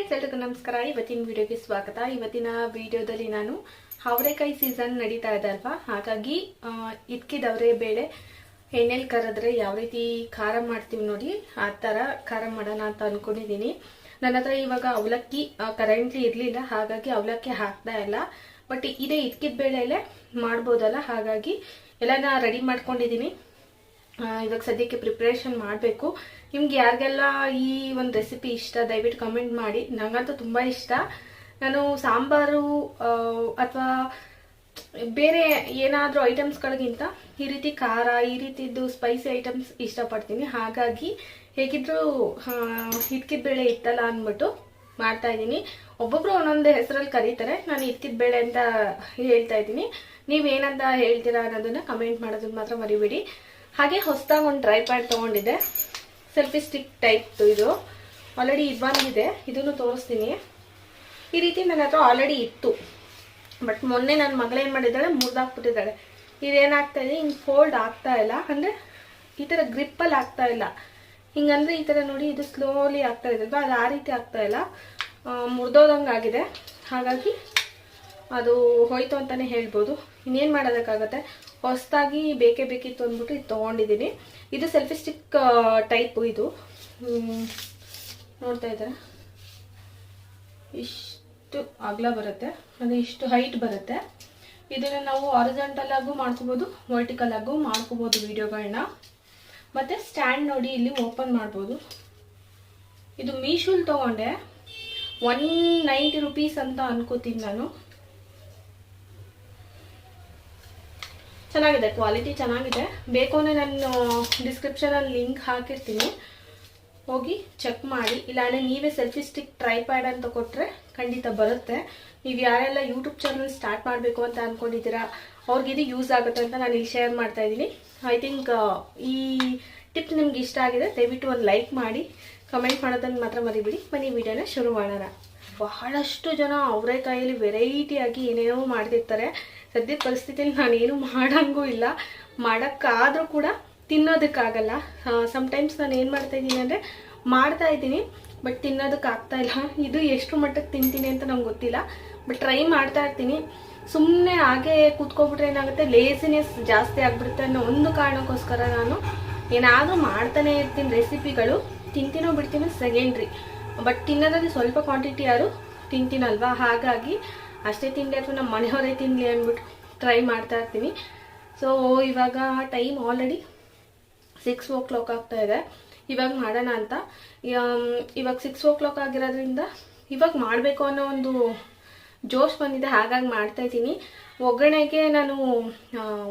Friends ಎಲ್ರಿಗೂ ನಮಸ್ಕಾರ. ಇವತ್ತಿನ ವಿಡಿಯೋಗೆ ಸ್ವಾಗತ. ಇವತ್ತಿನ ವಿಡಿಯೋದಲ್ಲಿ ನಾನು ಅವರೆಕಾಯಿ ಸೀಸನ್ ನಡೀತಾ ಇದೆ ಅಲ್ವಾ? ಹಾಗಾಗಿ ಇದ್ಕಿದವರೆ ಬೇಳೆ ಎಣ್ಣೆಲಿ ಕರೆದ್ರೆ ಯಾವ ರೀತಿ ಖಾರ ಮಾಡ್ತೀವಿ ನೋಡಿ, ಆ ಥರ ಖಾರ ಮಾಡೋಣ ಅಂತ ಅಂದ್ಕೊಂಡಿದ್ದೀನಿ ನನ್ನ ಹತ್ರ ಇವಾಗ ಅವಲಕ್ಕಿ ಕರೆಂಟ್ಲಿ ಇರಲಿಲ್ಲ. ಹಾಗಾಗಿ ಅವಲಕ್ಕಿ ಹಾಕ್ತಾ ಇಲ್ಲ. ಬಟ್ ಇದೇ ಇದ್ಕಿದ ಬೇಳೆಲೆ ಮಾಡ್ಬೋದಲ್ಲ. ಹಾಗಾಗಿ ಎಲ್ಲನ ರೆಡಿ ಮಾಡ್ಕೊಂಡಿದ್ದೀನಿ ಇವಾಗ ಸದ್ಯಕ್ಕೆ ಪ್ರಿಪ್ರೇಷನ್ ಮಾಡಬೇಕು. ನಿಮ್ಗೆ ಯಾರಿಗೆಲ್ಲ ಈ ಒಂದು ರೆಸಿಪಿ ಇಷ್ಟ, ದಯವಿಟ್ಟು ಕಮೆಂಟ್ ಮಾಡಿ. ನನಗಂತೂ ತುಂಬ ಇಷ್ಟ. ನಾನು ಸಾಂಬಾರು ಅಥವಾ ಬೇರೆ ಏನಾದರೂ ಐಟಮ್ಸ್ಗಳಿಗಿಂತ ಈ ರೀತಿ ಖಾರ, ಈ ರೀತಿದ್ದು ಸ್ಪೈಸಿ ಐಟಮ್ಸ್ ಇಷ್ಟಪಡ್ತೀನಿ. ಹಾಗಾಗಿ ಹೇಗಿದ್ರೂ ಹಿಟ್ಕಿದ ಬೇಳೆ ಇತ್ತಲ್ಲ ಅಂದ್ಬಿಟ್ಟು ಮಾಡ್ತಾ ಇದ್ದೀನಿ. ಒಬ್ಬೊಬ್ರು ಒಂದೊಂದು ಹೆಸರಲ್ಲಿ ಕರೀತಾರೆ. ನಾನು ಇತ್ತಿದ ಬೇಳೆ ಅಂತ ಹೇಳ್ತಾ ಇದ್ದೀನಿ. ನೀವೇನಂತ ಹೇಳ್ತೀರಾ ಅನ್ನೋದನ್ನ ಕಮೆಂಟ್ ಮಾಡೋದನ್ನ ಮಾತ್ರ ಮರಿಬೇಡಿ. ಹಾಗೆ ಹೊಸದಾಗಿ ಒಂದು ಡ್ರೈ ಪ್ಯಾಡ್ ತೊಗೊಂಡಿದ್ದೆ. ಸೆಲ್ಫಿ ಸ್ಟಿಕ್ ಟೈಪ್ ಇದು. ಆಲ್ರೆಡಿ ಇದು ಬಂದಿದೆ ಇದನ್ನು ತೋರಿಸ್ತೀನಿ. ಈ ರೀತಿ ನನ್ನ ಹತ್ರ ಆಲ್ರೆಡಿ ಇತ್ತು. ಬಟ್ ಮೊನ್ನೆ ನನ್ನ ಮಗಳೇನು ಮಾಡಿದ್ದಾಳೆ? ಮುರಿದಾಕ್ಬಿಟ್ಟಿದ್ದಾಳೆ. ಇದೇನಾಗ್ತಾ ಇದೆ? ಹಿಂಗೆ ಫೋಲ್ಡ್ ಆಗ್ತಾ ಇಲ್ಲ. ಅಂದರೆ ಈ ಥರ ಗ್ರಿಪ್ಪಲ್ಲಿ ಆಗ್ತಾ ಇಲ್ಲ. ಹಿಂಗಂದ್ರೆ ಈ ಥರ ನೋಡಿ ಇದು ಸ್ಲೋಲಿ ಆಗ್ತಾ ಇದೆ. ಅದು ಆ ರೀತಿ ಆಗ್ತಾ ಇಲ್ಲ. ಮುರಿದೋದಂಗೆ ಆಗಿದೆ ಹಾಗಾಗಿ ಅದು ಹೋಯ್ತು ಅಂತಲೇ ಹೇಳ್ಬೋದು. ಇನ್ನೇನು ಮಾಡೋದಕ್ಕಾಗತ್ತೆ? ಹೊಸದಾಗಿ ಬೇಕೇ ಬೇಕಿತ್ತು ಅಂದ್ಬಿಟ್ಟು ಇದು ತೊಗೊಂಡಿದ್ದೀನಿ. ಇದು ಸೆಲ್ಫಿ ಸ್ಟಿಕ್ ಟೈಪು ಇದು. ನೋಡ್ತಾ ಇದ್ದಾರೆ? ಇಷ್ಟು ಅಗಲ ಬರುತ್ತೆ. ಅಂದರೆ ಇಷ್ಟು ಹೈಟ್ ಬರುತ್ತೆ. ಇದನ್ನು ನಾವು ಆರಿಜೆಂಟಲ್ ಆಗು ಮಾಡ್ಕೋಬೋದು ವರ್ಟಿಕಲ್ ಆಗು ಮಾಡ್ಕೋಬೋದು ವಿಡಿಯೋಗಳನ್ನ ಮತ್ತು ಸ್ಟ್ಯಾಂಡ್ ನೋಡಿ ಇಲ್ಲಿ ಓಪನ್ ಮಾಡ್ಬೋದು. ಇದು ಮೀಶೂಲ್ ತೊಗೊಂಡೆ. ಒನ್ ನೈಂಟಿ ರುಪೀಸ್ ಅಂತ ಅನ್ಕೋತೀನಿ ನಾನು. ಚೆನ್ನಾಗಿದೆ ಕ್ವಾಲಿಟಿ ಚೆನ್ನಾಗಿದೆ. ಬೇಕು ಅಂದರೆ ನಾನು ಡಿಸ್ಕ್ರಿಪ್ಷನಲ್ಲಿ ಲಿಂಕ್ ಹಾಕಿರ್ತೀನಿ. ಹೋಗಿ ಚೆಕ್ ಮಾಡಿ. ಇಲ್ಲಾಂದರೆ ನೀವೇ ಸೆಲ್ಫಿ ಸ್ಟಿಕ್ ಟ್ರೈ ಪ್ಯಾಡ್ ಅಂತ ಕೊಟ್ಟರೆ ಖಂಡಿತ ಬರುತ್ತೆ. ನೀವು ಯಾರೆಲ್ಲ ಯೂಟ್ಯೂಬ್ ಚಾನಲ್ ಸ್ಟಾರ್ಟ್ ಮಾಡಬೇಕು ಅಂತ ಅಂದ್ಕೊಂಡಿದ್ದೀರಾ ಅವ್ರಿಗೆ ಇದು ಯೂಸ್ ಆಗುತ್ತೆ ಅಂತ ನಾನು ಇಲ್ಲಿ ಶೇರ್ ಮಾಡ್ತಾ ಇದ್ದೀನಿ. ಐ ಥಿಂಕ್ ಈ ಟಿಪ್ ನಿಮ್ಗೆ ಇಷ್ಟ ಆಗಿದೆ, ದಯವಿಟ್ಟು ಒಂದು ಲೈಕ್ ಮಾಡಿ. ಕಮೆಂಟ್ ಮಾಡೋದನ್ನು ಮಾತ್ರ ಮರಿಬಿಡಿ. ಬನ್ನಿ ವಿಡಿಯೋನ ಶುರು ಮಾಡೋಣ ಬಹಳಷ್ಟು ಜನ ಅವರೆಕಾಯಲ್ಲಿ ವೆರೈಟಿಯಾಗಿ ಏನೇನೋ ಮಾಡ್ತಿರ್ತಾರೆ. ಸದ್ಯದ ಪರಿಸ್ಥಿತಿಯಲ್ಲಿ ನಾನೇನು ಮಾಡಂಗೂ ಇಲ್ಲ. ಮಾಡೋಕ್ಕಾದರೂ ಕೂಡ ತಿನ್ನೋದಕ್ಕಾಗಲ್ಲ. ಸಮ್ಟೈಮ್ಸ್ ನಾನು ಏನು ಮಾಡ್ತಾ ಇದ್ದೀನಿ ಅಂದರೆ ಮಾಡ್ತಾ ಇದ್ದೀನಿ ಬಟ್ ತಿನ್ನೋದಕ್ಕೆ ಆಗ್ತಾ ಇಲ್ಲ. ಇದು ಎಷ್ಟು ಮಟ್ಟಕ್ಕೆ ತಿಂತೀನಿ ಅಂತ ನಂಗೆ ಗೊತ್ತಿಲ್ಲ. ಬಟ್ ಟ್ರೈ ಮಾಡ್ತಾ ಇರ್ತೀನಿ. ಸುಮ್ಮನೆ ಹಾಗೆ ಕೂತ್ಕೊಬಿಟ್ರೆ ಏನಾಗುತ್ತೆ? ಲೇಸಿನೆಸ್ ಜಾಸ್ತಿ ಆಗ್ಬಿಡುತ್ತೆ ಅನ್ನೋ ಒಂದು ಕಾರಣಕ್ಕೋಸ್ಕರ ನಾನು ಏನಾದರೂ ಮಾಡ್ತಾನೆ ಇರ್ತೀನಿ ರೆಸಿಪಿಗಳು ತಿಂತೀನೋ ಬಿಡ್ತೀನೋ ಸೆಕೆಂಡ್ರಿ ಬಟ್ ತಿನ್ನೋದ್ರಲ್ಲಿ ಸ್ವಲ್ಪ ಕ್ವಾಂಟಿಟಿ ಯಾರು ತಿಂತೀನಲ್ವಾ? ಹಾಗಾಗಿ ಅಷ್ಟೇ ತಿಂಡಿ ಅಥವಾ ನಮ್ಮ ಮನೆಯವರೇ ತಿನ್ನಲಿ ಅಂದ್ಬಿಟ್ಟು ಟ್ರೈ ಮಾಡ್ತಾ ಇರ್ತೀನಿ. ಸೊ ಇವಾಗ time already six o'clock ಆಗ್ತಾ ಇದೆ. ಇವಾಗ ಮಾಡೋಣ ಅಂತ. ಇವಾಗ ಸಿಕ್ಸ್ ಓ ಕ್ಲಾಕ್ ಆಗಿರೋದ್ರಿಂದ ಇವಾಗ ಮಾಡಬೇಕು ಅನ್ನೋ ಒಂದು ಜೋಶ್ ಬಂದಿದೆ, ಹಾಗಾಗಿ ಮಾಡ್ತಾ ಇದ್ದೀನಿ. ಒಗ್ಗರಣೆಗೆ ನಾನು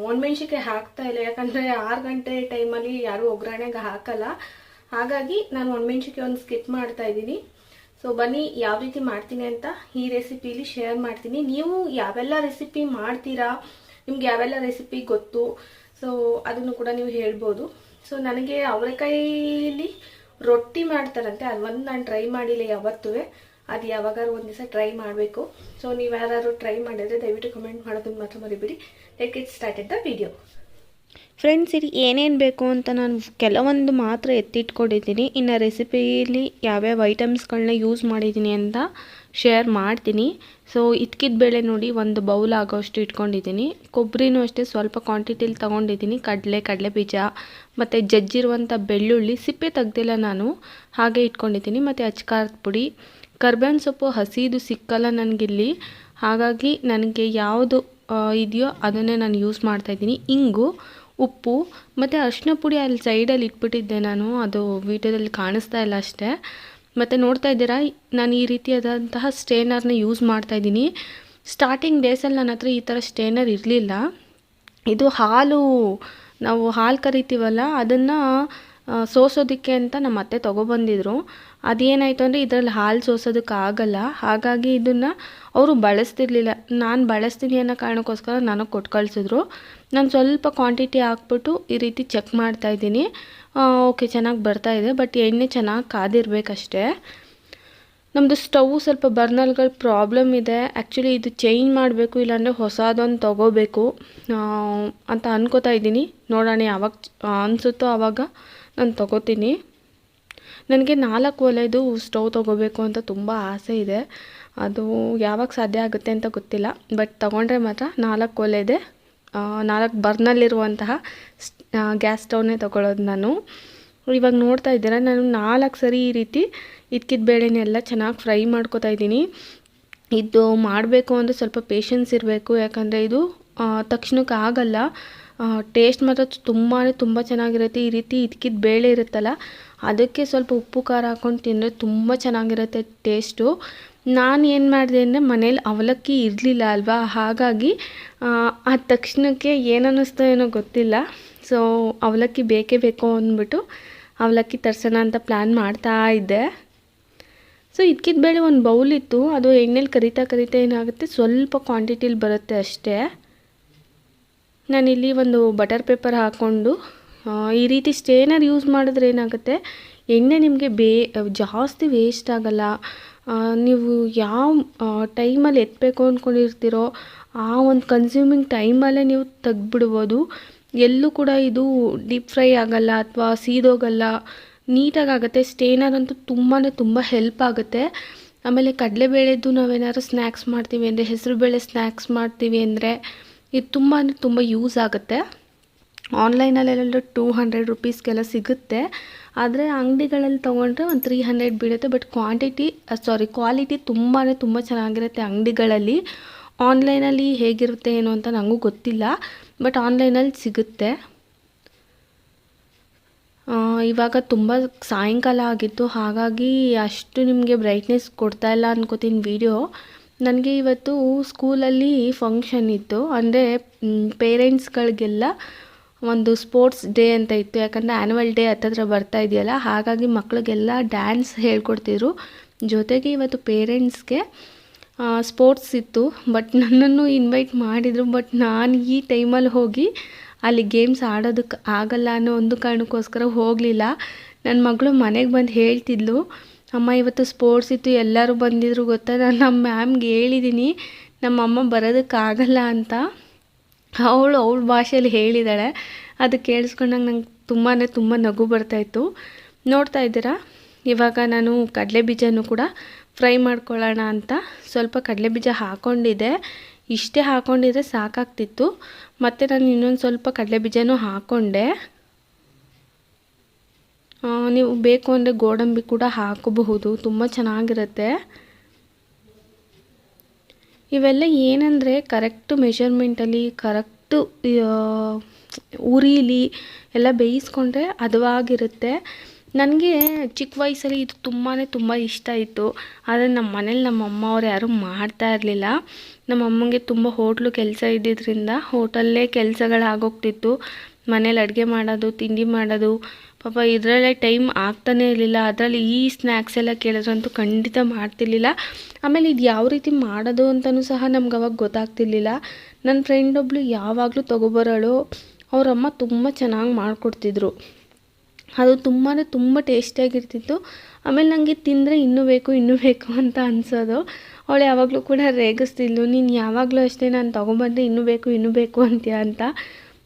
ಒಣಮೆಣ್ಸಿಕಾಯಿ ಹಾಕ್ತಾ ಇಲ್ಲ. ಯಾಕಂದರೆ ಆರು ಗಂಟೆ ಟೈಮಲ್ಲಿ ಯಾರೂ ಒಗ್ಗರಣೆಗೆ ಹಾಕಲ್ಲ. ಹಾಗಾಗಿ ನಾನು ಒಣಮೆಣ್ಸಿಕಾಯಿ ಒಂದು ಸ್ಕಿಪ್ ಮಾಡ್ತಾ ಇದ್ದೀನಿ. ಸೊ ಬನ್ನಿ ಯಾವ ರೀತಿ ಮಾಡ್ತೀನಿ ಅಂತ ಈ ರೆಸಿಪಿಲಿ ಶೇರ್ ಮಾಡ್ತೀನಿ. ನೀವು ಯಾವೆಲ್ಲ ರೆಸಿಪಿ ಮಾಡ್ತೀರಾ? ನಿಮ್ಗೆ ಯಾವೆಲ್ಲ ರೆಸಿಪಿ ಗೊತ್ತು? ಸೊ ಅದನ್ನು ಕೂಡ ನೀವು ಹೇಳ್ಬೋದು. ಸೊ ನನಗೆ ಅವರೆಕಾಯಿಲಿ ರೊಟ್ಟಿ ಮಾಡ್ತಾರಂತೆ. ಅದು ಒಂದು ನಾನು ಟ್ರೈ ಮಾಡಿಲ್ಲ ಯಾವತ್ತೂ. ಅದು ಯಾವಾಗಾದ್ರು ಒಂದು ದಿವಸ ಟ್ರೈ ಮಾಡಬೇಕು. ಸೊ ನೀವು ಯಾರು ಟ್ರೈ ಮಾಡಿದ್ರೆ ದಯವಿಟ್ಟು ಕಮೆಂಟ್ ಮಾಡೋದನ್ನು ಮಾತ್ರ ಮರಿಬಿಡಿ. Let it started the video friends ಇಲ್ಲಿ ಏನೇನು ಬೇಕು ಅಂತ ನಾನು ಕೆಲವೊಂದು ಮಾತ್ರ ಎತ್ತಿಟ್ಕೊಂಡಿದ್ದೀನಿ. ಇನ್ನು ರೆಸಿಪಿಯಲ್ಲಿ ಯಾವ್ಯಾವ ಐಟಮ್ಸ್ಗಳನ್ನ ಯೂಸ್ ಮಾಡಿದ್ದೀನಿ ಅಂತ ಶೇರ್ ಮಾಡ್ತೀನಿ. ಸೊ ಇದ್ಕಿದ ಬೇಳೆ ನೋಡಿ ಒಂದು ಬೌಲ್ ಆಗೋಷ್ಟು ಇಟ್ಕೊಂಡಿದ್ದೀನಿ. ಕೊಬ್ಬರಿನೂ ಅಷ್ಟೇ ಸ್ವಲ್ಪ ಕ್ವಾಂಟಿಟಿಲಿ ತೊಗೊಂಡಿದ್ದೀನಿ. ಕಡಲೆ ಕಡಲೆ ಬೀಜ, ಮತ್ತು ಜಜ್ಜಿರುವಂಥ ಬೆಳ್ಳುಳ್ಳಿ ಸಿಪ್ಪೆ ತೆಗ್ದಿಲ್ಲ ನಾನು. ಹಾಗೆ ಇಟ್ಕೊಂಡಿದ್ದೀನಿ. ಮತ್ತು ಅಚ್ಕಾರದ ಪುಡಿ. ಕರ್ಬೇವಿನ ಸೊಪ್ಪು ಹಸಿದು ಸಿಕ್ಕಲ್ಲ ನನಗಿಲ್ಲಿ. ಹಾಗಾಗಿ ನನಗೆ ಯಾವುದು ಇದೆಯೋ ಅದನ್ನೇ ನಾನು ಯೂಸ್ ಮಾಡ್ತಾಯಿದ್ದೀನಿ ಇಂಗು, ಉಪ್ಪು, ಮತ್ತು ಅರಿಶಿನ ಪುಡಿ ಅಲ್ಲಿ ಸೈಡಲ್ಲಿ ಇಟ್ಬಿಟ್ಟಿದ್ದೆ ನಾನು. ಅದು ವೀಡಿಯೋದಲ್ಲಿ ಕಾಣಿಸ್ತಾ ಇಲ್ಲ ಅಷ್ಟೇ. ಮತ್ತು ನೋಡ್ತಾ ಇದ್ದೀರಾ, ನಾನು ಈ ರೀತಿಯಾದಂತಹ ಸ್ಟೇನರ್ನ ಯೂಸ್ ಮಾಡ್ತಾಯಿದ್ದೀನಿ ಸ್ಟಾರ್ಟಿಂಗ್ ಡೇಸಲ್ಲಿ ನನ್ನ ಹತ್ರ ಈ ಥರ ಸ್ಟೇನರ್ ಇರಲಿಲ್ಲ. ಇದು ಹಾಲು, ನಾವು ಹಾಲು ಕರಿತೀವಲ್ಲ, ಅದನ್ನು ಸೋಸೋದಕ್ಕೆ ಅಂತ ನಮ್ಮ ಅತ್ತೆ ತೊಗೊಬಂದಿದ್ರು. ಅದೇನಾಯಿತು ಅಂದರೆ ಇದರಲ್ಲಿ ಹಾಲು ಸೋಸೋದಕ್ಕೆ ಆಗಲ್ಲ. ಹಾಗಾಗಿ ಇದನ್ನು ಅವರು ಬಳಸ್ತಿರ್ಲಿಲ್ಲ. ನಾನು ಬಳಸ್ತೀನಿ ಅನ್ನೋ ಕಾರಣಕ್ಕೋಸ್ಕರ ನನಗೆ ಕೊಟ್ಟು ಕಳಿಸಿದ್ರು. ನಾನು ಸ್ವಲ್ಪ ಕ್ವಾಂಟಿಟಿ ಹಾಕ್ಬಿಟ್ಟು ಈ ರೀತಿ ಚೆಕ್ ಮಾಡ್ತಾಯಿದ್ದೀನಿ ಓಕೆ ಚೆನ್ನಾಗಿ ಬರ್ತಾ ಇದೆ ಬಟ್ ಎಣ್ಣೆ ಚೆನ್ನಾಗಿ ಕಾದಿರ್ಬೇಕಷ್ಟೇ. ನಮ್ಮದು ಸ್ಟವ್ ಸ್ವಲ್ಪ ಬರ್ನಲ್ಗಳು ಪ್ರಾಬ್ಲಮ್ ಇದೆ. ಆ್ಯಕ್ಚುಲಿ ಇದು ಚೇಂಜ್ ಮಾಡಬೇಕು, ಇಲ್ಲಾಂದರೆ ಹೊಸದೊಂದು ತೊಗೋಬೇಕು. ಅಂತ ಅನ್ಕೋತಾ ಇದ್ದೀನಿ. ನೋಡೋಣ ಯಾವಾಗ, ಅನಿಸುತ್ತೋ ಆವಾಗ ನಾನು ತಗೋತೀನಿ. ನನಗೆ ನಾಲ್ಕು ಒಲೆದು ಸ್ಟವ್ ತೊಗೋಬೇಕು ಅಂತ ತುಂಬ ಆಸೆ ಇದೆ. ಅದು ಯಾವಾಗ ಸಾಧ್ಯ ಆಗುತ್ತೆ ಅಂತ ಗೊತ್ತಿಲ್ಲ. ಬಟ್ ತೊಗೊಂಡ್ರೆ ಮಾತ್ರ ನಾಲ್ಕು ಒಲೆದೆ ನಾಲ್ಕು ಬರ್ನಲ್ಲಿರುವಂತಹ ಗ್ಯಾಸ್ ಸ್ಟವ್ನೇ ತೊಗೊಳೋದು ನಾನು. ಇವಾಗ ನೋಡ್ತಾ ಇದ್ದೀರ, ನಾನು ನಾಲ್ಕು ಸರಿ ಈ ರೀತಿ ಇದ್ಕಿದ ಬೇಳೆನೆಲ್ಲ ಚೆನ್ನಾಗಿ ಫ್ರೈ ಮಾಡ್ಕೊತಾ ಇದ್ದೀನಿ. ಇದು ಮಾಡಬೇಕು ಅಂದರೆ ಸ್ವಲ್ಪ ಪೇಷನ್ಸ್ ಇರಬೇಕು. ಯಾಕಂದರೆ ಇದು ತಕ್ಷಣಕ್ಕೆ ಆಗಲ್ಲ. ಟೇಸ್ಟ್ ಮಾತ್ರ ತುಂಬಾ ತುಂಬ ಚೆನ್ನಾಗಿರುತ್ತೆ. ಈ ರೀತಿ ಇದ್ಕಿದ ಬೇಳೆ ಇರುತ್ತಲ್ಲ, ಅದಕ್ಕೆ ಸ್ವಲ್ಪ ಉಪ್ಪು, ಖಾರ ಹಾಕ್ಕೊಂಡು ತಿಂದರೆ ತುಂಬ ಚೆನ್ನಾಗಿರುತ್ತೆ ಟೇಸ್ಟು ನಾನು ಏನು ಮಾಡಿದೆ ಅಂದರೆ, ಮನೇಲಿ ಅವಲಕ್ಕಿ ಇರಲಿಲ್ಲ ಅಲ್ವಾ? ಹಾಗಾಗಿ, ಆ ತಕ್ಷಣಕ್ಕೆ ಏನು ಏನೋ ಗೊತ್ತಿಲ್ಲ. ಸೊ ಅವಲಕ್ಕಿ ಬೇಕೇ ಬೇಕು ಅಂದ್ಬಿಟ್ಟು ಅವಲಕ್ಕಿ ತರ್ಸೋಣ ಅಂತ ಪ್ಲ್ಯಾನ್ ಮಾಡ್ತಾ ಇದ್ದೆ. ಸೊ ಇದ್ಕಿದ ಬೇಳೆ ಒಂದು ಬೌಲ್ ಇತ್ತು. ಅದು ಎಣ್ಣೆಲಿ ಕರಿತಾ ಕರಿತಾ ಏನಾಗುತ್ತೆ? ಸ್ವಲ್ಪ ಕ್ವಾಂಟಿಟಿಲಿ ಬರುತ್ತೆ ಅಷ್ಟೇ. ನಾನಿಲ್ಲಿ ಒಂದು ಬಟರ್ ಪೇಪರ್ ಹಾಕ್ಕೊಂಡು ಈ ರೀತಿ ಸ್ಟೇನರ್ ಯೂಸ್ ಮಾಡಿದ್ರೆ ಏನಾಗುತ್ತೆ? ಎಣ್ಣೆ ನಿಮಗೆ ಬೇ, ಜಾಸ್ತಿ ವೇಸ್ಟ್ ಆಗಲ್ಲ. ನೀವು ಯಾವ ಟೈಮಲ್ಲಿ ಎತ್ತಬೇಕು ಅಂದ್ಕೊಂಡಿರ್ತೀರೋ ಆ ಒಂದು ಕನ್ಸ್ಯೂಮಿಂಗ್ ಟೈಮಲ್ಲೇ ನೀವು ತೆಗ್ದುಬಿಡ್ಬೋದು. ಎಲ್ಲೂ ಕೂಡ ಇದು ಡೀಪ್ ಫ್ರೈ ಆಗಲ್ಲ ಅಥವಾ ಸೀದೋಗಲ್ಲ. ನೀಟಾಗಿ ಆಗುತ್ತೆ ಸ್ಟೇನರ್ ಅಂತೂ ತುಂಬಾ ತುಂಬ ಹೆಲ್ಪ್ ಆಗುತ್ತೆ. ಆಮೇಲೆ ಕಡಲೆಬೇಳೆದು ನಾವೇನಾದ್ರು ಸ್ನ್ಯಾಕ್ಸ್ ಮಾಡ್ತೀವಿ ಅಂದರೆ, ಹೆಸರುಬೇಳೆ ಸ್ನ್ಯಾಕ್ಸ್ ಮಾಡ್ತೀವಿ ಅಂದರೆ ಇದು ತುಂಬ ಅಂದರೆ ತುಂಬ ಯೂಸ್ ಆಗುತ್ತೆ. ಆನ್ಲೈನಲ್ಲೆಲ್ಲ ಟೂ ಹಂಡ್ರೆಡ್ ರುಪೀಸ್ಗೆಲ್ಲ ಸಿಗುತ್ತೆ. ಆದರೆ ಅಂಗಡಿಗಳಲ್ಲಿ ತೊಗೊಂಡ್ರೆ ಒಂದು ತ್ರೀ ಹಂಡ್ರೆಡ್ ಬೀಳುತ್ತೆ. ಬಟ್ ಕ್ವಾಂಟಿಟಿ ಸಾರಿ ಕ್ವಾಲಿಟಿ ತುಂಬಾ ತುಂಬ ಚೆನ್ನಾಗಿರುತ್ತೆ ಅಂಗಡಿಗಳಲ್ಲಿ. ಆನ್ಲೈನಲ್ಲಿ ಹೇಗಿರುತ್ತೆ ಏನು ಅಂತ ನನಗೂ ಗೊತ್ತಿಲ್ಲ. ಬಟ್ ಆನ್ಲೈನಲ್ಲಿ ಸಿಗುತ್ತೆ. ಇವಾಗ ತುಂಬ ಸಾಯಂಕಾಲ ಆಗಿತ್ತು. ಹಾಗಾಗಿ ಅಷ್ಟು ನಿಮಗೆ ಬ್ರೈಟ್ನೆಸ್ ಕೊಡ್ತಾ ಇಲ್ಲ ಅನ್ಕೋತೀನಿ ವಿಡಿಯೋ ನನಗೆ ಇವತ್ತು ಸ್ಕೂಲಲ್ಲಿ ಫಂಕ್ಷನ್ ಇತ್ತು. ಅಂದರೆ ಪೇರೆಂಟ್ಸ್ಗಳಿಗೆಲ್ಲ ಒಂದು ಸ್ಪೋರ್ಟ್ಸ್ ಡೇ ಅಂತ ಇತ್ತು. ಯಾಕಂದರೆ ಆ್ಯನ್ಯುವಲ್ ಡೇ ಹತ್ತತ್ರ ಬರ್ತಾ ಇದೆಯಲ್ಲ, ಹಾಗಾಗಿ ಮಕ್ಕಳಿಗೆಲ್ಲ ಡ್ಯಾನ್ಸ್ ಹೇಳ್ಕೊಡ್ತಿದ್ರು. ಜೊತೆಗೆ ಇವತ್ತು ಪೇರೆಂಟ್ಸ್ಗೆ ಸ್ಪೋರ್ಟ್ಸ್ ಇತ್ತು. ಬಟ್ ನನ್ನನ್ನು ಇನ್ವೈಟ್ ಮಾಡಿದರು. ಬಟ್ ನಾನು ಈ ಟೈಮಲ್ಲಿ ಹೋಗಿ ಅಲ್ಲಿ ಗೇಮ್ಸ್ ಆಡೋದಕ್ಕೆ ಆಗಲ್ಲ ಅನ್ನೋ ಒಂದು ಕಾರಣಕ್ಕೋಸ್ಕರ ಹೋಗಲಿಲ್ಲ. ನನ್ನ ಮಗಳು ಮನೆಗೆ ಬಂದು ಹೇಳ್ತಿದ್ಲು. ಅಮ್ಮ, ಇವತ್ತು ಸ್ಪೋರ್ಟ್ಸ್ ಇತ್ತು, ಎಲ್ಲರೂ ಬಂದಿದ್ರು ಗೊತ್ತಾ? ನಾನು ನಮ್ಮ ಮ್ಯಾಮ್ಗೆ ಹೇಳಿದ್ದೀನಿ ನಮ್ಮ ಅಮ್ಮ ಬರೋದಕ್ಕಾಗಲ್ಲ ಅಂತ. ಅವಳು ಅವಳ ಭಾಷೆಯಲ್ಲಿ ಹೇಳಿದ್ದಾಳೆ ಅದು ಕೇಳಿಸ್ಕೊಂಡಾಗ ನಂಗೆ ತುಂಬಾ ತುಂಬ ನಗು ಬರ್ತಾಯಿತ್ತು ನೋಡ್ತಾ ಇದ್ದೀರಾ? ಇವಾಗ ನಾನು ಕಡಲೆ ಬೀಜನೂ ಕೂಡ ಫ್ರೈ ಮಾಡ್ಕೊಳ್ಳೋಣ ಅಂತ ಸ್ವಲ್ಪ ಕಡಲೆ ಬೀಜ ಹಾಕ್ಕೊಂಡಿದ್ದೆ ಇಷ್ಟೇ ಹಾಕ್ಕೊಂಡಿದ್ರೆ ಸಾಕಾಗ್ತಿತ್ತು. ಮತ್ತು ನಾನು ಇನ್ನೊಂದು ಸ್ವಲ್ಪ ಕಡಲೆ ಬೀಜನೂ ಹಾಕ್ಕೊಂಡೆ ನೀವು ಬೇಕು ಅಂದರೆ ಗೋಡಂಬಿ ಕೂಡ ಹಾಕಬಹುದು. ತುಂಬ ಚೆನ್ನಾಗಿರುತ್ತೆ. ಇವೆಲ್ಲ ಏನಂದರೆ ಕರೆಕ್ಟು ಮೆಷರ್ಮೆಂಟಲ್ಲಿ ಕರೆಕ್ಟು ಉರಿಲಿ ಎಲ್ಲ ಬೇಯಿಸ್ಕೊಂಡ್ರೆ ಹದವಾಗಿರುತ್ತೆ ನನಗೆ ಚಿಕ್ಕ ವಯಸ್ಸಲ್ಲಿ ಇದು ತುಂಬಾ ತುಂಬ ಇಷ್ಟ ಇತ್ತು ಆದರೆ ನಮ್ಮ ಮನೇಲಿ ನಮ್ಮ ಅವ್ರು ಯಾರೂ ಮಾಡ್ತಾ ಇರಲಿಲ್ಲ. ನಮ್ಮ ಅಮ್ಮಂಗೆ ತುಂಬ ಹೋಟ್ಲು ಕೆಲಸ ಇದ್ದಿದ್ದರಿಂದ ಹೋಟಲ್ಲೇ ಕೆಲಸಗಳಾಗೋಗ್ತಿತ್ತು. ಮನೇಲಿ ಅಡುಗೆ ಮಾಡೋದು, ತಿಂಡಿ ಮಾಡೋದು, ಪಾಪ ಇದರಲ್ಲೇ ಟೈಮ್ ಆಗ್ತಾನೇ ಇರಲಿಲ್ಲ. ಅದರಲ್ಲಿ ಈ ಸ್ನ್ಯಾಕ್ಸ್ ಎಲ್ಲ ಕೇಳಿದ್ರಂತೂ ಖಂಡಿತ ಮಾಡ್ತಿರ್ಲಿಲ್ಲ. ಆಮೇಲೆ ಇದು ಯಾವ ರೀತಿ ಮಾಡೋದು ಅಂತಲೂ ಸಹ ನಮ್ಗೆ ಅವಾಗ ಗೊತ್ತಾಗ್ತಿರ್ಲಿಲ್ಲ. ನನ್ನ ಫ್ರೆಂಡ್ ಒಬ್ಳು ಯಾವಾಗಲೂ ತೊಗೊಬರೋಳು. ಅವರಮ್ಮ ತುಂಬ ಚೆನ್ನಾಗಿ ಮಾಡಿಕೊಡ್ತಿದ್ರು. ಅದು ತುಂಬಾ ತುಂಬ ಟೇಸ್ಟಿಯಾಗಿರ್ತಿತ್ತು ಆಮೇಲೆ ನನಗೆ ತಿಂದರೆ ಇನ್ನೂ ಬೇಕು ಇನ್ನೂ ಬೇಕು ಅಂತ ಅನಿಸೋದು. ಅವಳು ಯಾವಾಗಲೂ ಕೂಡ ರೇಗಿಸ್ತಿದ್ಲು, ನೀನು ಯಾವಾಗಲೂ ಅಷ್ಟೇ, ನಾನು ತೊಗೊಂಬಂದರೆ ಇನ್ನೂ ಬೇಕು ಇನ್ನೂ ಬೇಕು ಅಂತೀಯ ಅಂತ.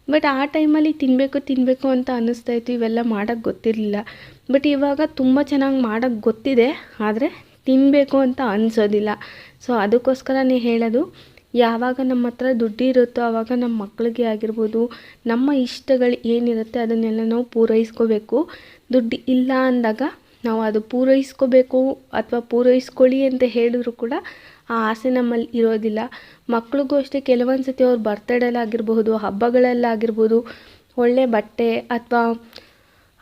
ಬಟ್ ಆ ಟೈಮಲ್ಲಿ ತಿನ್ನಬೇಕು ತಿನ್ನಬೇಕು ಅಂತ ಅನ್ನಿಸ್ತಾ ಇತ್ತು. ಇವೆಲ್ಲ ಮಾಡೋಕ್ಕೆ ಗೊತ್ತಿರಲಿಲ್ಲ. ಬಟ್ ಇವಾಗ ತುಂಬ ಚೆನ್ನಾಗಿ ಮಾಡೋಕ್ಕೆ ಗೊತ್ತಿದೆ. ಆದರೆ ತಿನ್ನಬೇಕು ಅಂತ ಅನಿಸೋದಿಲ್ಲ. ಸೊ ಅದಕ್ಕೋಸ್ಕರನೇ ಹೇಳೋದು, ಯಾವಾಗ ನಮ್ಮ ಹತ್ರ ದುಡ್ಡಿರುತ್ತೋ ಆವಾಗ ನಮ್ಮ ಮಕ್ಕಳಿಗೆ ಆಗಿರ್ಬೋದು, ನಮ್ಮ ಇಷ್ಟಗಳು ಏನಿರುತ್ತೆ ಅದನ್ನೆಲ್ಲ ನಾವು ಪೂರೈಸ್ಕೋಬೇಕು. ದುಡ್ಡು ಇಲ್ಲ ಅಂದಾಗ ನಾವು ಅದು ಪೂರೈಸ್ಕೋಬೇಕು ಅಥವಾ ಪೂರೈಸ್ಕೊಳ್ಳಿ ಅಂತ ಹೇಳಿದ್ರು ಕೂಡ ಆ ಆಸೆ ನಮ್ಮಲ್ಲಿ ಇರೋದಿಲ್ಲ. ಮಕ್ಳಿಗೂ ಅಷ್ಟೇ ಕೆಲವೊಂದು ಸತಿ ಅವ್ರ ಬರ್ತಡೇಲಾಗಿರ್ಬಹುದು ಹಬ್ಬಗಳಲ್ಲಾಗಿರ್ಬೋದು, ಒಳ್ಳೆ ಬಟ್ಟೆ ಅಥವಾ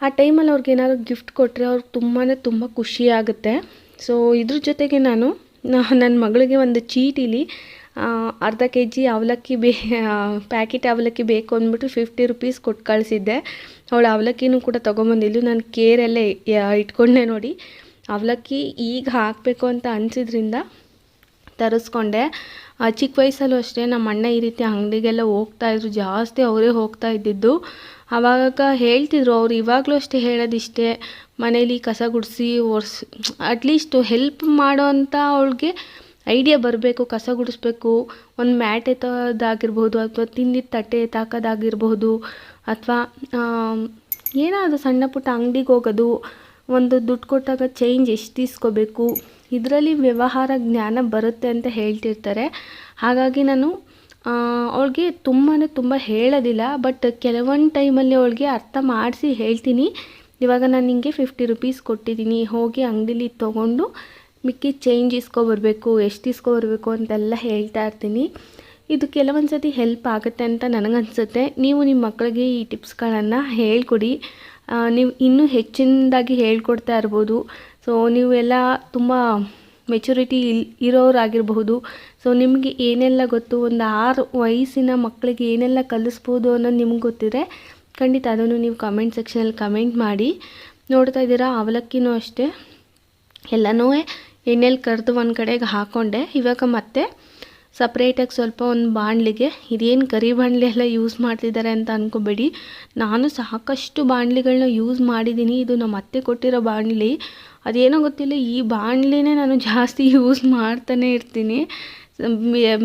ಆ ಟೈಮಲ್ಲಿ ಅವ್ರಿಗೆ ಏನಾದ್ರು ಗಿಫ್ಟ್ ಕೊಟ್ಟರೆ ಅವ್ರಿಗೆ ತುಂಬಾ ತುಂಬ ಖುಷಿ ಆಗುತ್ತೆ ಸೊ ಇದ್ರ ಜೊತೆಗೆ ನಾನು ನನ್ನ ಮಗಳಿಗೆ ಒಂದು ಚೀಟಿಲಿ ಅರ್ಧ ಕೆ ಜಿ ಅವಲಕ್ಕಿ ಬೇ ಪ್ಯಾಕೆಟ್ ಅವಲಕ್ಕಿ ಬೇಕು ಅಂದ್ಬಿಟ್ಟು ಫಿಫ್ಟಿ ರುಪೀಸ್ ಕೊಟ್ಟು ಕಳಿಸಿದ್ದೆ. ಅವಳು ಅವಲಕ್ಕಿನೂ ಕೂಡ ತೊಗೊಂಬಂದಿದ್ದು ನಾನು ಕೇರಲ್ಲೇ ಇಟ್ಕೊಂಡೆ ನೋಡಿ. ಅವಲಕ್ಕಿ ಈಗ ಹಾಕಬೇಕು ಅಂತ ಅನಿಸಿದ್ರಿಂದ ತರಿಸ್ಕೊಂಡೆ. ಚಿಕ್ಕ ವಯಸ್ಸಲ್ಲೂ ಅಷ್ಟೇ ನಮ್ಮ ಅಣ್ಣ ಈ ರೀತಿ ಅಂಗಡಿಗೆಲ್ಲ ಹೋಗ್ತಾಯಿದ್ರು ಜಾಸ್ತಿ ಅವರೇ ಹೋಗ್ತಾ ಇದ್ದಿದ್ದು. ಆವಾಗ ಹೇಳ್ತಿದ್ರು ಅವ್ರು, ಇವಾಗಲೂ ಅಷ್ಟೇ ಹೇಳೋದಿಷ್ಟೇ ಮನೇಲಿ ಕಸ ಗುಡಿಸಿ, ಒರ್ಸ್, ಅಟ್ಲೀಸ್ಟು ಹೆಲ್ಪ್ ಮಾಡೋ ಅಂಥ ಅವಳಿಗೆ ಐಡಿಯಾ ಬರಬೇಕು, ಕಸ ಗುಡಿಸ್ಬೇಕು, ಒಂದು ಮ್ಯಾಟ್ ಎತ್ತೋದಾಗಿರ್ಬೋದು ಅಥವಾ ತಿಂದಿದ್ದ ತಟ್ಟೆ ಎತ್ತಾಕೋದಾಗಿರ್ಬೋದು ಅಥವಾ ಏನಾದರೂ ಸಣ್ಣ ಪುಟ್ಟ ಅಂಗಡಿಗೆ ಹೋಗೋದು, ಒಂದು ದುಡ್ಡು ಕೊಟ್ಟಾಗ ಚೇಂಜ್ ಎಷ್ಟು ಇಸ್ಕೋಬೇಕು, ಇದರಲ್ಲಿ ವ್ಯವಹಾರ ಜ್ಞಾನ ಬರುತ್ತೆ ಅಂತ ಹೇಳ್ತಿರ್ತಾರೆ. ಹಾಗಾಗಿ ನಾನು ಅವಳಿಗೆ ತುಂಬಾ ತುಂಬ ಹೇಳೋದಿಲ್ಲ, ಬಟ್ ಕೆಲವೊಂದು ಟೈಮಲ್ಲಿ ಅವಳಿಗೆ ಅರ್ಥ ಮಾಡಿಸಿ ಹೇಳ್ತೀನಿ. ಇವಾಗ ನಾನು ನಿಮಗೆ ಫಿಫ್ಟಿ ರುಪೀಸ್ ಕೊಟ್ಟಿದ್ದೀನಿ, ಹೋಗಿ ಅಂಗಡೀಲಿ ತೊಗೊಂಡು ಮಿಕ್ಕಿ ಚೇಂಜ್ ಇಸ್ಕೊಬರಬೇಕು, ಎಷ್ಟು ಇಸ್ಕೊಬರಬೇಕು ಅಂತೆಲ್ಲ ಹೇಳ್ತಾ ಇರ್ತೀನಿ. ಇದು ಕೆಲವೊಂದು ಸತಿ ಹೆಲ್ಪ್ ಆಗುತ್ತೆ ಅಂತ ನನಗನ್ಸುತ್ತೆ. ನೀವು ನಿಮ್ಮ ಮಕ್ಕಳಿಗೆ ಈ ಟಿಪ್ಸ್ಗಳನ್ನು ಹೇಳ್ಕೊಡಿ. ನೀವು ಇನ್ನೂ ಹೆಚ್ಚಿನದಾಗಿ ಹೇಳ್ಕೊಡ್ತಾ ಇರ್ಬೋದು. ಸೊ ನೀವೆಲ್ಲ ತುಂಬ ಮೆಚುರಿಟಿ ಇಲ್, ಇರೋರಾಗಿರಬಹುದು. ಸೊ ನಿಮಗೆ ಏನೆಲ್ಲ ಗೊತ್ತು, ಒಂದು ಆರು ವಯಸ್ಸಿನ ಮಕ್ಕಳಿಗೆ ಏನೆಲ್ಲ ಕಲಿಸ್ಬೋದು ಅನ್ನೋದು ನಿಮ್ಗೆ ಗೊತ್ತಿದೆ ಖಂಡಿತ ಅದನ್ನು ನೀವು ಕಮೆಂಟ್ ಸೆಕ್ಷನಲ್ಲಿ ಕಮೆಂಟ್ ಮಾಡಿ. ನೋಡ್ತಾ ಇದ್ದೀರಾ? ಅವಲಕ್ಕಿನೂ ಅಷ್ಟೇ. ಎಲ್ಲನೂ ಎಣ್ಣೆಲಿ ಕರೆದು ಒಂದು ಕಡೆಗೆ ಹಾಕ್ಕೊಂಡೆ ಇವಾಗ ಮತ್ತೆ ಸಪ್ರೇಟಾಗಿ ಸ್ವಲ್ಪ ಒಂದು ಬಾಣಲಿಗೆ, ಇದೇನು ಕರಿ ಬಾಣಲಿ ಎಲ್ಲ ಯೂಸ್ ಮಾಡ್ತಿದ್ದಾರೆ ಅಂತ ಅಂದ್ಕೋಬೇಡಿ ನಾನು ಸಾಕಷ್ಟು ಬಾಣಲಿಗಳನ್ನ ಯೂಸ್ ಮಾಡಿದ್ದೀನಿ ಇದು ನಮ್ಮ ಅತ್ತೆ ಕೊಟ್ಟಿರೋ ಬಾಣಲಿ. ಅದೇನೋ ಗೊತ್ತಿಲ್ಲ, ಈ ಬಾಣಲಿನೇ ನಾನು ಜಾಸ್ತಿ ಯೂಸ್ ಮಾಡ್ತಾನೆ ಇರ್ತೀನಿ.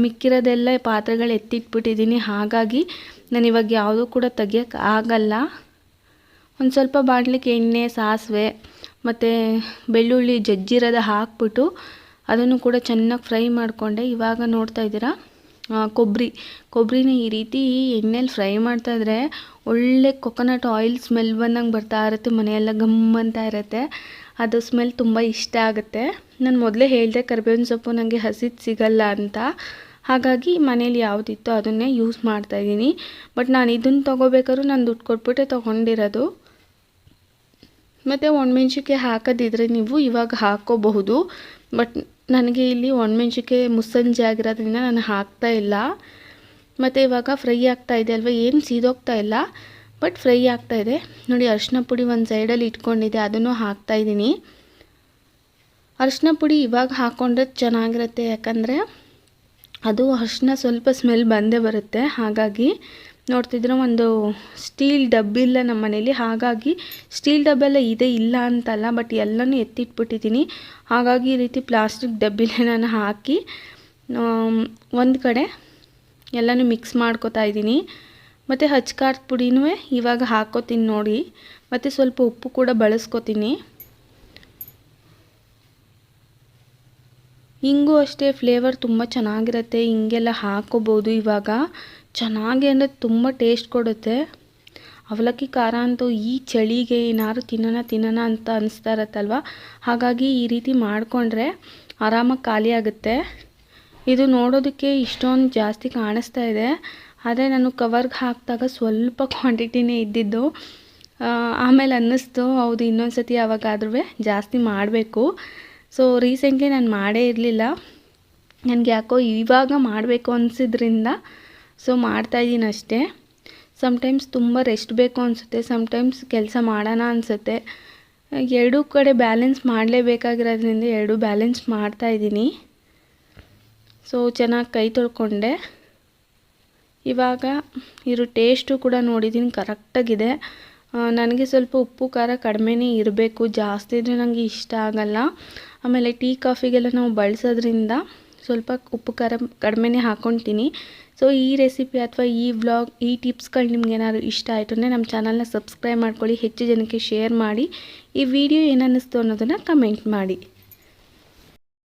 ಮಿಕ್ಕಿರೋದೆಲ್ಲ ಪಾತ್ರೆಗಳು ಎತ್ತಿಟ್ಬಿಟ್ಟಿದ್ದೀನಿ ಹಾಗಾಗಿ ನಾನು ಇವಾಗ ಯಾವುದೂ ಕೂಡ ತೆಗಿಯೋಕ್ಕೆ ಆಗಲ್ಲ. ಒಂದು ಸ್ವಲ್ಪ ಬಾಣಲಿಗೆ ಎಣ್ಣೆ, ಸಾಸಿವೆ ಮತ್ತು ಬೆಳ್ಳುಳ್ಳಿ ಜಜ್ಜಿರೋದು ಹಾಕ್ಬಿಟ್ಟು ಅದನ್ನು ಕೂಡ ಚೆನ್ನಾಗಿ ಫ್ರೈ ಮಾಡಿಕೊಂಡೆ. ಇವಾಗ ನೋಡ್ತಾ ಇದ್ದೀರಾ? ಕೊಬ್ಬರಿ ಕೊಬ್ಬರಿನ ಈ ರೀತಿ ಎಣ್ಣೆಲಿ ಫ್ರೈ ಮಾಡ್ತಾಯಿದ್ರೆ ಒಳ್ಳೆ ಕೊಕೊನಟ್ ಆಯಿಲ್ ಸ್ಮೆಲ್ ಬಂದಂಗೆ ಬರ್ತಾ ಇರುತ್ತೆ. ಮನೆಯೆಲ್ಲ ಗಮ್ ಅಂತ ಇರುತ್ತೆ. ಅದು ಸ್ಮೆಲ್ ತುಂಬ ಇಷ್ಟ ಆಗುತ್ತೆ. ನಾನು ಮೊದಲೇ ಹೇಳಿದೆ ಕರಿಬೇವಿನ ಸೊಪ್ಪು ನನಗೆ ಹಸಿದು ಸಿಗಲ್ಲ ಅಂತ. ಹಾಗಾಗಿ ಮನೇಲಿ ಯಾವುದಿತ್ತೋ ಅದನ್ನೇ ಯೂಸ್ ಮಾಡ್ತಾಯಿದ್ದೀನಿ ಬಟ್ ನಾನು ಇದನ್ನು ತೊಗೋಬೇಕಾದ್ರೂ ನಾನು ದುಡ್ಡು ಕೊಟ್ಬಿಟ್ಟೆ ತೊಗೊಂಡಿರೋದು. ಮತ್ತು ಒಣಮೆಣ್ಸಿಕಾಯಿ ಹಾಕೋದಿದ್ರೆ ನೀವು ಇವಾಗ ಹಾಕ್ಕೋಬಹುದು ಬಟ್ ನನಗೆ ಇಲ್ಲಿ ಒಣಮೆಣ್ಸಿಕಾಯಿ ಮುಸ್ಸಂಜೆ ಆಗಿರೋದ್ರಿಂದ ನಾನು ಹಾಕ್ತಾ ಇಲ್ಲ. ಮತ್ತು ಇವಾಗ ಫ್ರೈ ಆಗ್ತಾ ಇದೆ ಅಲ್ವಾ? ಏನು ಸೀದೋಗ್ತಾ ಇಲ್ಲ. ಬಟ್ ಫ್ರೈ ಆಗ್ತಾ ಇದೆ. ನೋಡಿ, ಅರಿಶಿನ ಪುಡಿ ಒಂದು ಸೈಡಲ್ಲಿ ಇಟ್ಕೊಂಡಿದೆ ಅದನ್ನು ಹಾಕ್ತಾ ಇದ್ದೀನಿ. ಅರಿಶಿನ ಪುಡಿ ಇವಾಗ ಹಾಕ್ಕೊಂಡ್ರೆ ಚೆನ್ನಾಗಿರುತ್ತೆ, ಯಾಕಂದರೆ ಅದು ಅರಿಶಿನ ಸ್ವಲ್ಪ ಸ್ಮೆಲ್ ಬಂದೇ ಬರುತ್ತೆ. ಹಾಗಾಗಿ ನೋಡ್ತಿದ್ರೆ ಒಂದು ಸ್ಟೀಲ್ ಡಬ್ಬಿಲ್ಲ ನಮ್ಮ ಮನೇಲಿ. ಹಾಗಾಗಿ ಸ್ಟೀಲ್ ಡಬ್ಬೆಲ್ಲ ಇದೆ, ಇಲ್ಲ ಅಂತಲ್ಲ, ಬಟ್ ಎಲ್ಲನೂ ಎತ್ತಿಟ್ಬಿಟ್ಟಿದ್ದೀನಿ. ಹಾಗಾಗಿ ಈ ರೀತಿ ಪ್ಲಾಸ್ಟಿಕ್ ಡಬ್ಬಿಲೇ ನಾನು ಹಾಕಿ ಒಂದು ಕಡೆ ಎಲ್ಲನೂ ಮಿಕ್ಸ್ ಮಾಡ್ಕೊತಾ ಇದ್ದೀನಿ. ಮತ್ತು ಹಚ್ಕಾರದ ಪುಡಿನೂ ಇವಾಗ ಹಾಕೋತೀನಿ ನೋಡಿ. ಮತ್ತು ಸ್ವಲ್ಪ ಉಪ್ಪು ಕೂಡ ಬಳಸ್ಕೊತೀನಿ. ಹಿಂಗೂ ಅಷ್ಟೇ ಫ್ಲೇವರ್ ತುಂಬ ಚೆನ್ನಾಗಿರುತ್ತೆ, ಹಿಂಗೆಲ್ಲ ಹಾಕ್ಕೋಬೋದು ಇವಾಗ. ಚೆನ್ನಾಗಿ ಅಂದರೆ ತುಂಬ ಟೇಸ್ಟ್ ಕೊಡುತ್ತೆ. ಅವಲಕ್ಕಿ ಖಾರ ಅಂತೂ ಈ ಚಳಿಗೆ ಏನಾದ್ರು ತಿನ್ನೋಣ ತಿನ್ನೋಣ ಅಂತ ಅನಿಸ್ತಾ ಇರತ್ತಲ್ವ? ಹಾಗಾಗಿ ಈ ರೀತಿ ಮಾಡಿಕೊಂಡ್ರೆ ಆರಾಮಾಗಿ ಖಾಲಿ ಆಗುತ್ತೆ. ಇದು ನೋಡೋದಕ್ಕೆ ಇಷ್ಟೊಂದು ಜಾಸ್ತಿ ಕಾಣಿಸ್ತಾ ಇದೆ. ಆದರೆ ನಾನು ಕವರ್ಗೆ ಹಾಕಿದಾಗ ಸ್ವಲ್ಪ ಕ್ವಾಂಟಿಟಿನೇ ಇದ್ದಿದ್ದು. ಆಮೇಲೆ ಅನ್ನಿಸ್ತು. ಹೌದು ಇನ್ನೊಂದು ಸತಿ ಯಾವಾಗಾದ್ರೂ ಜಾಸ್ತಿ ಮಾಡಬೇಕು. ಸೊ ರೀಸೆಂಟ್ಲಿ ನಾನು ಮಾಡೇ ಇರಲಿಲ್ಲ. ನನಗೆ ಯಾಕೋ ಇವಾಗ ಮಾಡಬೇಕು ಅನಿಸಿದ್ರಿಂದ ಸೊ ಮಾಡ್ತಾಯಿದ್ದೀನಿ ಅಷ್ಟೇ. ಸಮಟೈಮ್ಸ್ ತುಂಬ ರೆಸ್ಟ್ ಬೇಕು ಅನಿಸುತ್ತೆ ಸಮ್ಟೈಮ್ಸ್ ಕೆಲಸ ಮಾಡೋಣ ಅನಿಸುತ್ತೆ. ಎರಡೂ ಕಡೆ ಬ್ಯಾಲೆನ್ಸ್ ಮಾಡಲೇಬೇಕಾಗಿರೋದ್ರಿಂದ ಎರಡೂ ಬ್ಯಾಲೆನ್ಸ್ ಮಾಡ್ತಾಯಿದ್ದೀನಿ ಸೊ ಚೆನ್ನಾಗಿ ಕೈ ತೊಳ್ಕೊಂಡೆ. ಇವಾಗ ಇರೋ ಟೇಸ್ಟು ಕೂಡ ನೋಡಿದ್ದೀನಿ ಕರೆಕ್ಟಾಗಿದೆ ನನಗೆ ಸ್ವಲ್ಪ ಉಪ್ಪು, ಖಾರ ಕಡಿಮೆನೇ ಇರಬೇಕು. ಜಾಸ್ತಿ ಇದ್ದರೆ ನನಗೆ ಇಷ್ಟ ಆಗಲ್ಲ. ಆಮೇಲೆ ಟೀ ಕಾಫಿಗೆಲ್ಲ ನಾವು ಬಳಸೋದ್ರಿಂದ ಸ್ವಲ್ಪ ಉಪ್ಪು, ಖಾರ ಕಡಿಮೆನೇ ಹಾಕ್ಕೊತೀನಿ ಸೊ ಈ ರೆಸಿಪಿ ಅಥವಾ ಈ ವ್ಲಾಗ್, ಈ ಟಿಪ್ಸ್ಗಳು ನಿಮ್ಗೇನಾದ್ರು ಇಷ್ಟ ಆಯಿತು ಅಂದರೆ ನಮ್ಮ ಚಾನಲ್ನ ಸಬ್ಸ್ಕ್ರೈಬ್ ಮಾಡ್ಕೊಳ್ಳಿ, ಹೆಚ್ಚು ಜನಕ್ಕೆ ಶೇರ್ ಮಾಡಿ. ಈ ವಿಡಿಯೋ ಏನನ್ನಿಸ್ತು ಅನ್ನೋದನ್ನು ಕಮೆಂಟ್ ಮಾಡಿ.